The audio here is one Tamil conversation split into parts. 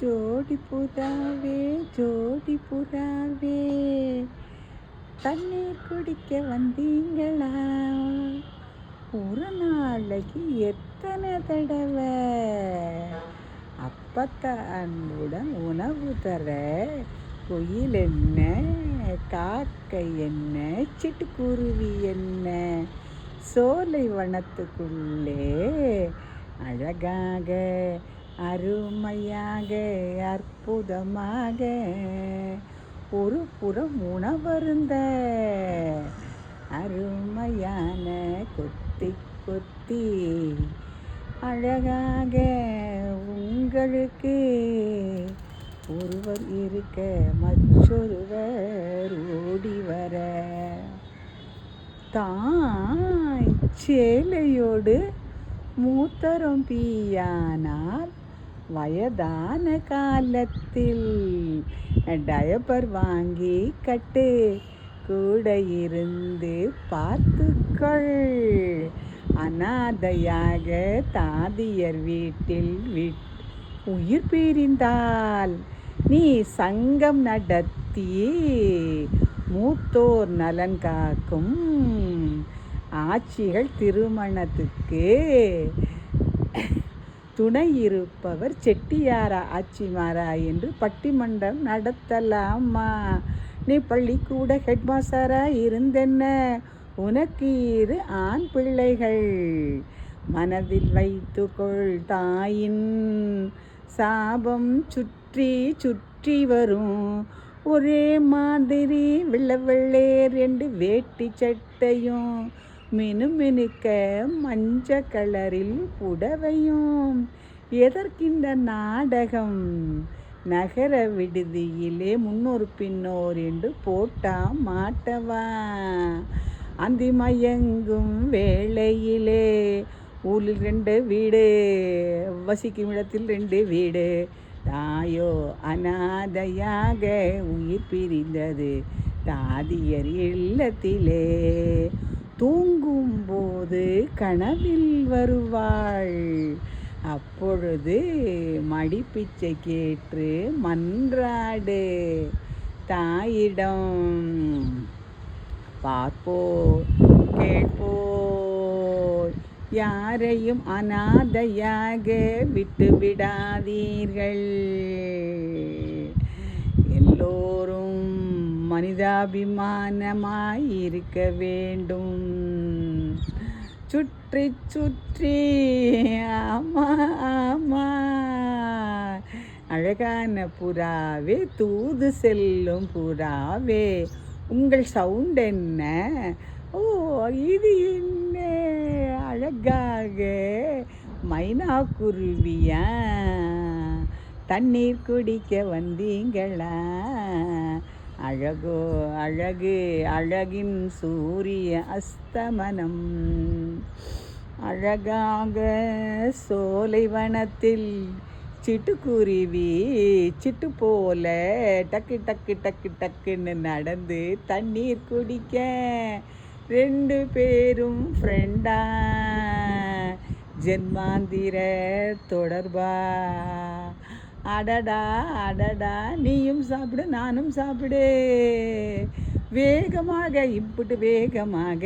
ஜோடி புறாவே ஜோடி புறாவே தண்ணீர் குடிக்க வந்தீங்களா? ஒரு நாளைக்கு எத்தனை தடவை? அப்பத்தான் அன்புடன் உணவு தர குயில் என்ன காக்கை என்ன சிட்டுக்குருவி என்ன? சோலை வனத்துக்குள்ளே அழகாக அருமையாக அற்புதமாக. ஒரு புறம் உணவருந்த அருமையான கொத்தி கொத்தி. அழகாக உங்களுக்கு ஒருவர் இருக்க மற்றொருவர் ஓடி வர. தாய் சேலையோடு மூத்தரம் பீயானால் வயதான காலத்தில் டயப்பர் வாங்கி கட்டு கூட இருந்து பார்த்துக்கள். அனாதையாக தாதியர் வீட்டில் விட் உயிர் பிரிந்தால் நீ சங்கம் நடத்தி மூத்தோர் நலன் காக்கும் ஆட்சிகள் திருமணத்துக்கு. துணை இருப்பவர் செட்டியாரா ஆச்சிமாரா என்று பட்டிமன்றம் நடத்தலாமா? நீ பள்ளிக்கூட ஹெட்மாஸ்டரா இருந்தென்ன? உனக்கு இரு ஆண் பிள்ளைகள். மனதில் வைத்துக்கொள் தாயின் சாபம் சுற்றி சுற்றி வரும். ஒரே மாதிரி வெள்ளை வெள்ளேர் என்று வேட்டி சட்டையும் மினுமினுக்க மஞ்ச கலரில் புடவையும் எதற்கின்ற நாடகம்? நகர விடுதியிலே முன்னோர் பின்னோர் என்று போட்டா மாட்டவா? அந்தி மயங்கும் வேளையிலே ஊரில் ரெண்டு வீடு வசிக்கும் இடத்தில் ரெண்டு வீடு. தாயோ அனாதையாக உயிர் பிரிந்தது. தாதியர் இல்லத்திலே தூங்கும்போது கனவில் வருவாள். அப்பொழுது மடிப்பிச்சை கேட்டு மன்றாடு தாயிடம் பார்ப்போ கேட்போ. யாரையும் அனாதையாக விட்டு விடாதீர்கள் மனிதாபிமானமாயிருக்க வேண்டும். சுற்றி சுற்றி ஆமா ஆமா. அழகான புறாவே தூது செல்லும் புறாவே உங்கள் சவுண்ட் என்ன? ஓ இது என்ன? அழகாக மைனா குருவியா தண்ணீர் குடிக்க வந்தீங்களா? அழகோ அழகு அழகின் சூரிய அஸ்தமனம். அழகாக சோலைவனத்தில் சிட்டுக்குருவி சிட்டு போல டக்கு டக்கு டக்கு டக்குன்னு நடந்து தண்ணீர் குடிக்க ரெண்டு பேரும் ஃப்ரெண்டா ஜென்மாந்திர தொடர்பா. அடடா அடடா நீயும் சாப்பிடு நானும் சாப்பிடு. வேகமாக இம்புட்டு வேகமாக.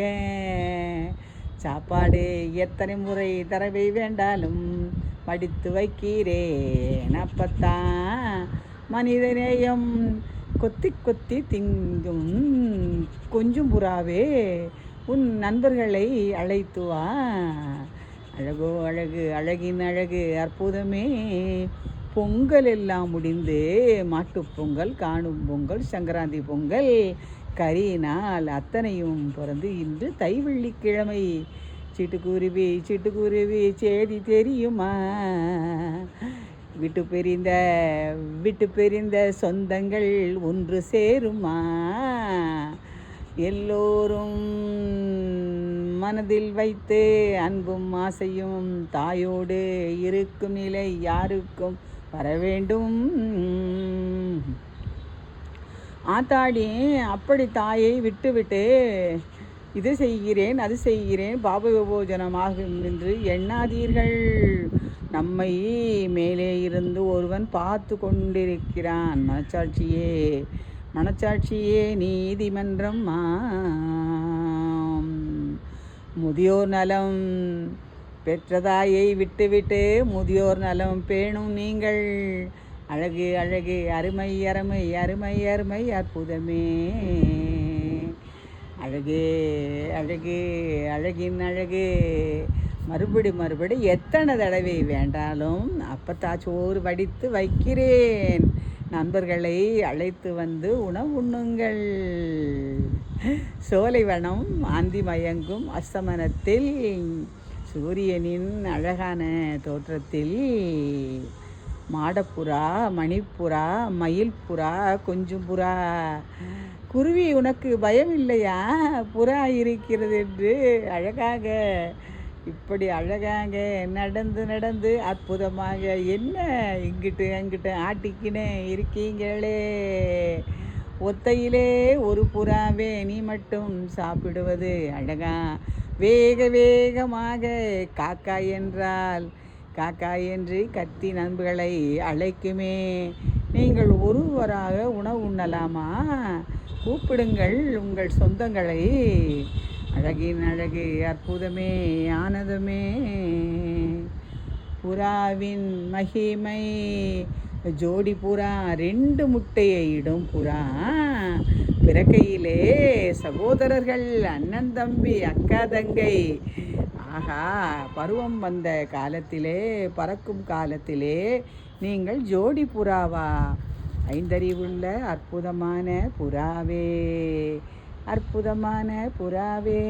சாப்பாடு எத்தனை முறை தரவை வேண்டாலும் படித்து வைக்கிறேன் அப்பத்தான் மனிதநேயம் கொத்தி கொத்தி திங்கும் கொஞ்சம் புறாவே உன் நண்பர்களை அழைத்து வா. அழகோ அழகு அழகின் அழகு அற்புதமே. பொங்கல் எல்லாம் முடிந்து மாட்டுப் பொங்கல் காணும் பொங்கல் சங்கராந்தி பொங்கல் கரியினால் அத்தனையும் பிறந்து இன்று தை வெள்ளிக்கிழமை. சிட்டுக்குருவி சிட்டுக்குருவி சேதி தெரியுமா? விட்டு பிரிந்த விட்டு பிரிந்த சொந்தங்கள் ஒன்று சேருமா? எல்லோரும் மனதில் வைத்து அன்பும் ஆசையும் தாயோடு இருக்கும் நிலை யாருக்கும் வர வேண்டும் ஆத்தாடி அப்படி தாயை விட்டுவிட்டு இது செய்கிறேன் அது செய்கிறேன் பாப விபோஜனமாகும் என்று எண்ணாதீர்கள். நம்மை மேலே இருந்து ஒருவன் பார்த்து கொண்டிருக்கிறான். மனச்சாட்சியே மனச்சாட்சியே நீதிமன்றம் ஆம். முதியோர் நலம் பெற்றதாயை விட்டுவிட்டு முதியோர் நலம் பேணும் நீங்கள். அழகு அழகு அருமை அருமை அருமை அருமை அற்புதமே. அழகு அழகு அழகின் அழகு. மறுபடி மறுபடி எத்தனை தடவை வேண்டாலும் அப்பத்தா சோறு வடித்து வைக்கிறேன். நண்பர்களை அழைத்து வந்து உணவு உண்ணுங்கள். சோலைவனம் ஆந்தி மயங்கும் அஸ்தமனத்தில் சூரியனின் அழகான தோற்றத்தில் மாடப்புறா மணிப்புறா மயில்புறா கொஞ்சும்புறா. குருவி உனக்கு பயம் இல்லையா புறா இருக்கிறது என்று அழகாக இப்படி அழகாங்க நடந்து நடந்து அற்புதமாக என்ன இங்கிட்டு அங்கிட்டு ஆட்டிக்கினே இருக்கீங்களே? ஒத்தையிலே ஒரு புறாவே நீ மட்டும் சாப்பிடுவது அழகா. வேக வேகமாக காக்கா என்றால் காக்கா என்று கத்தி நண்புகளை அழைக்குமே. நீங்கள் ஒருவராக உணவு உண்ணலாமா? கூப்பிடுங்கள் உங்கள் சொந்தங்களை. அழகின் அழகு அற்புதமே ஆனதமே புறாவின் மகிமை ஜோடி புறா ரெண்டு முட்டையை இடும் புறா. பிறக்கையிலே சகோதரர்கள் அண்ணன் தம்பி அக்கா தங்கை. ஆஹா பருவம் வந்த காலத்திலே பறக்கும் காலத்திலே நீங்கள் ஜோடி புறாவா? ஐந்தறிவுள்ள அற்புதமான புறாவே. அற்புதமான புறாவே.